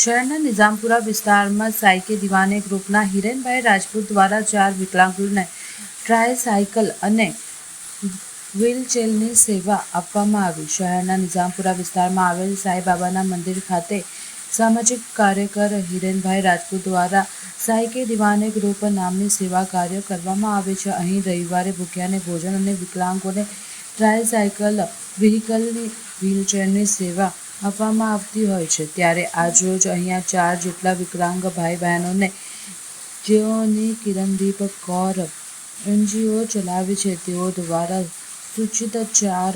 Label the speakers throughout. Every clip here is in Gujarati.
Speaker 1: શહેરના નિઝામપુરા વિસ્તારમાં સાયકે દિવાને ગ્રુપના હિરેનભાઈ રાજપૂત દ્વારા ચાર વિકલાંગોને ટ્રાયસાયકલ અને વ્હીલચેરની સેવા આપવામાં આવી. શહેરના નિઝામપુરા વિસ્તારમાં આવેલ સાંઈબાબાના મંદિર ખાતે સામાજિક કાર્યકર હિરેનભાઈ રાજપૂત દ્વારા સાયકે દિવાને ગ્રુપ નામની સેવા કાર્ય કરવામાં આવે છે. અહીં રવિવારે ભૂખ્યાને ભોજન અને વિકલાંગોને ટ્રાયસાયકલ, વ્હીકલની, વ્હીલચેરની સેવા આપવામાં આવતી હોય છે. ત્યારે આજરોજ અહીંયા ચાર જેટલા વિકલાંગ ભાઈ બહેનોને જેઓની કિરણદીપ કૌર એનજીઓ ચલાવે છે, તેઓ દ્વારા સૂચિત ચાર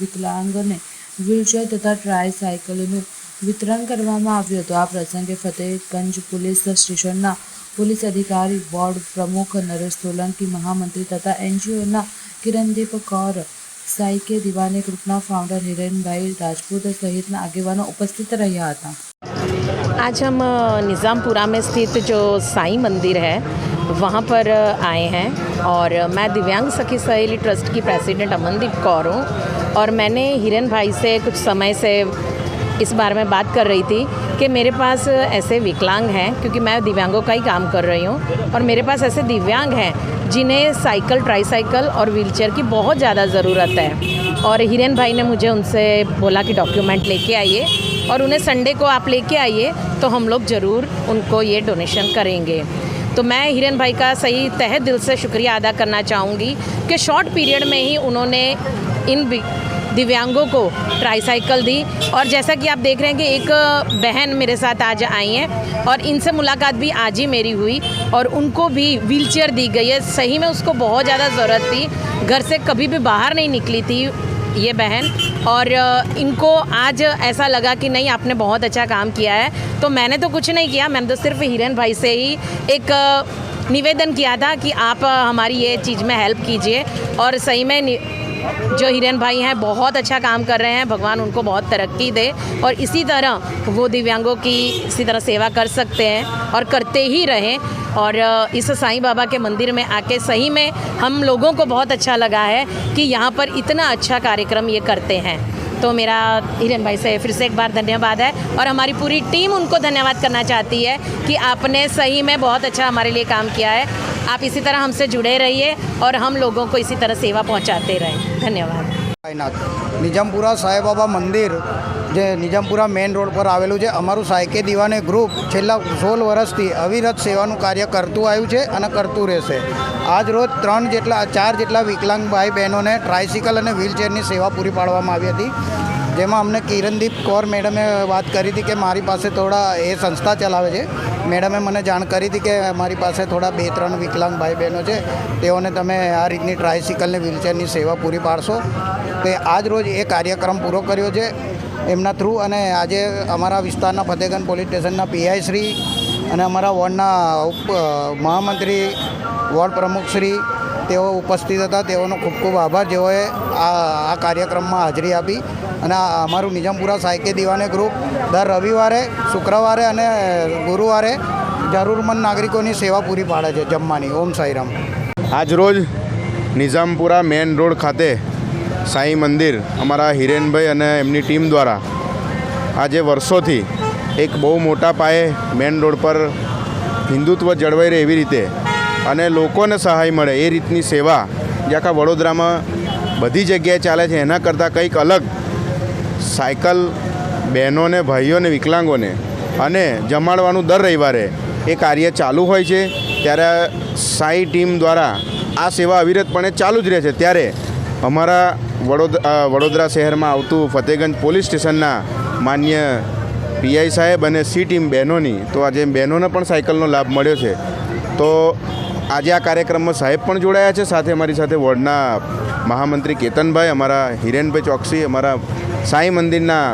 Speaker 1: વિકલાંગને વ્હીલચેર તથા ટ્રાયસાયકલનું વિતરણ કરવામાં આવ્યું હતું. આ પ્રસંગે ફતેહગંજ પોલીસ સ્ટેશનના પોલીસ અધિકારી વોર્ડ પ્રમુખ નરેશ સોલંકી, મહામંત્રી તથા એનજીઓના કિરણદીપ કૌર સાઈકે દિવાને ગ્રુપના ફાઉન્ડર હિરેનભાઈ રાજપૂત સહિતના આગેવાનો ઉપસ્થિત રહ્યા હતા
Speaker 2: आज हम अ, निज़ामपुरा में स्थित जो साईं मंदिर है वहाँ पर अ, आए हैं और मैं दिव्यांग सखी सहेली ट्रस्ट की प्रेसिडेंट अमनदीप कौर हूँ और मैंने हिरन भाई से कुछ समय से इस बारे में बात कर रही थी कि मेरे पास ऐसे विकलांग हैं क्योंकि मैं दिव्यांगों का ही काम कर रही हूँ और मेरे पास ऐसे दिव्यांग हैं जिन्हें साइकिल ट्राईसाइकिल और व्हीलचेयर की बहुत ज़्यादा ज़रूरत है। और हिरेन भाई ने मुझे उनसे बोला कि डॉक्यूमेंट लेके आइए और उन्हें संडे को आप लेके आइए तो हम लोग ज़रूर उनको ये डोनेशन करेंगे। तो मैं हिरन भाई का सही तहे दिल से शुक्रिया अदा करना चाहूँगी कि शॉर्ट पीरियड में ही उन्होंने इन दिव्यांगों को ट्राईसाइकिल दी। और जैसा कि आप देख रहे हैं कि एक बहन मेरे साथ आज आई हैं और इनसे मुलाकात भी आज ही मेरी हुई और उनको भी व्हीलचेयर दी गई है। सही में उसको बहुत ज़्यादा ज़रूरत थी। घर से कभी भी बाहर नहीं निकली थी ये बहन और इनको आज ऐसा लगा कि नहीं, आपने बहुत अच्छा काम किया है। तो मैंने तो कुछ नहीं किया, मैंने तो सिर्फ़ हिरन भाई से ही एक निवेदन किया था कि आप हमारी ये चीज़ में हेल्प कीजिए और सही में जो हिरन भाई हैं, बहुत अच्छा काम कर रहे हैं। भगवान उनको बहुत तरक्की दे और इसी तरह वो दिव्यांगों की इसी तरह सेवा कर सकते हैं और करते ही रहें। और इस साईं बाबा के मंदिर में आके सही में हम लोगों को बहुत अच्छा लगा है कि यहाँ पर इतना अच्छा कार्यक्रम ये करते हैं। तो मेरा हिरन भाई से फिर से एक बार धन्यवाद है और हमारी पूरी टीम उनको धन्यवाद करना चाहती है कि आपने सही में बहुत अच्छा हमारे लिए काम किया है। आप इसी तरह हमसे जुड़े रहिए और हम लोगों को इसी तरह सेवा पहुंचाते रहें धन्यवाद
Speaker 3: સાઈનાથ નિજામપુરા સાંઈબાબા મંદિર જે નિજામપુરા મેઇન રોડ પર આવેલું છે અમારું સાયકે દીવાને ગ્રુપ છેલ્લા સોળ વર્ષથી અવિરત સેવાનું કાર્ય કરતું આવ્યું છે અને કરતું રહેશે આજ રોજ ત્રણ જેટલા ચાર જેટલા વિકલાંગ ભાઈ બહેનોને ટ્રાયસિકલ અને વ્હીલચેરની સેવા પૂરી પાડવામાં આવી હતી જેમાં અમને કિરણદીપ કૌર મેડમે વાત કરી હતી કે મારી પાસે થોડા એ સંસ્થા ચલાવે છે મેડમે મને જાણ કરી હતી કે અમારી પાસે થોડા બે ત્રણ વિકલાંગ ભાઈ બહેનો છે. તેઓને તમે આ રીતની ટ્રાયસિકલ ને વ્હીલચેરની સેવા પૂરી પાડશો. તે આજ રોજ એ કાર્યક્રમ પૂરો કર્યો છે. એમના થ્રુ અને આજે અમારા વિસ્તારના ફતેગંજ પોલીસ સ્ટેશનના પીઆઈ શ્રી અને અમારા વોર્ડના ઉપ મહામંત્રી, વોર્ડ પ્રમુખશ્રી તેઓ ઉપસ્થિત હતા. તેઓનો ખૂબ ખૂબ આભાર. જેઓએ આ આ કાર્યક્રમમાં હાજરી આપી. અને અમારું નિજામપુરા સાયકે દીવાને ગ્રુપ દર રવિવારે, શુક્રવારે અને ગુરુવારે જરૂરમંદ નાગરિકોની સેવા પૂરી પાડે છે જમવાની. ઓમ સાઈરામ
Speaker 4: આજરોજ નિઝામપુરા મેન રોડ ખાતે સાંઈ મંદિર અમારા હિરેનભાઈ અને એમની ટીમ દ્વારા આજે વર્ષોથી એક બહુ મોટા પાયે મેન રોડ પર હિન્દુત્વ જળવાઈ રહે એવી રીતે અને લોકોને સહાય મળે એ રીતની સેવા જે આખા વડોદરામાં બધી જગ્યાએ ચાલે છે. એના કરતાં કંઈક અલગ સાયકલ બહેનોને, ભાઈઓને, વિકલાંગોને અને જમાડવાનું દર રવિવારે એ કાર્ય ચાલુ હોય છે. ત્યારે સાઈ ટીમ દ્વારા આ સેવા અવિરતપણે ચાલુ જ રહે છે. ત્યારે અમારા વડોદરા વડોદરા શહેરમાં આવતું ફતેગંજ પોલીસ સ્ટેશનના માન્ય પીઆઈ સાહેબ અને સી ટીમ બહેનોની, તો આજે બહેનોને પણ સાયકલનો લાભ મળ્યો છે. તો આજે આ કાર્યક્રમમાં સાહેબ પણ જોડાયા છે. સાથે અમારી સાથે વોર્ડના મહામંત્રી કેતનભાઈ, અમારા હિરેનભાઈ ચોકસી, અમારા સાંઈ મંદિરના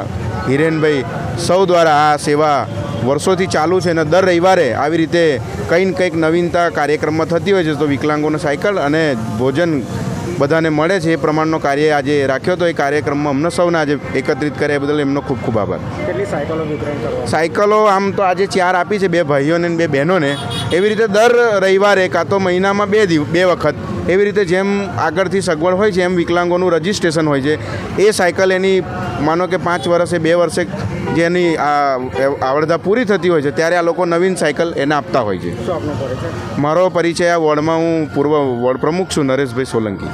Speaker 4: હિરેનભાઈ સૌ દ્વારા આ સેવા વર્ષોથી ચાલુ છે અને દર રવિવારે આવી રીતે કંઈ ને કંઈક નવીનતા કાર્યક્રમમાં થતી હોય છે. તો વિકલાંગોને સાયકલ અને ભોજન બધાને મળે છે એ પ્રમાણનો કાર્ય આજે રાખ્યો હતો. એ કાર્યક્રમમાં અમને સૌને આજે એકત્રિત કર્યા એ બદલ એમનો ખૂબ ખૂબ આભાર.
Speaker 5: સાયકલો
Speaker 4: આમ તો આજે ચાર આપી છે બે ભાઈઓને બે બહેનોને. એવી રીતે દર રવિવારે કાં તો મહિનામાં બે દિવ બે વખત એવી રીતે જેમ આગળથી સગવડ હોય છે એમ વિકલાંગોનું રજિસ્ટ્રેશન હોય છે. એ સાયકલ એની માનો કે પાંચ વર્ષે બે વર્ષે જેની આ આવડતા પૂરી થતી હોય છે ત્યારે આ લોકો નવીન સાયકલ એને આપતા હોય છે. મારો પરિચય આ વોર્ડમાં હું પૂર્વ વોર્ડ પ્રમુખ છું નરેશભાઈ સોલંકી.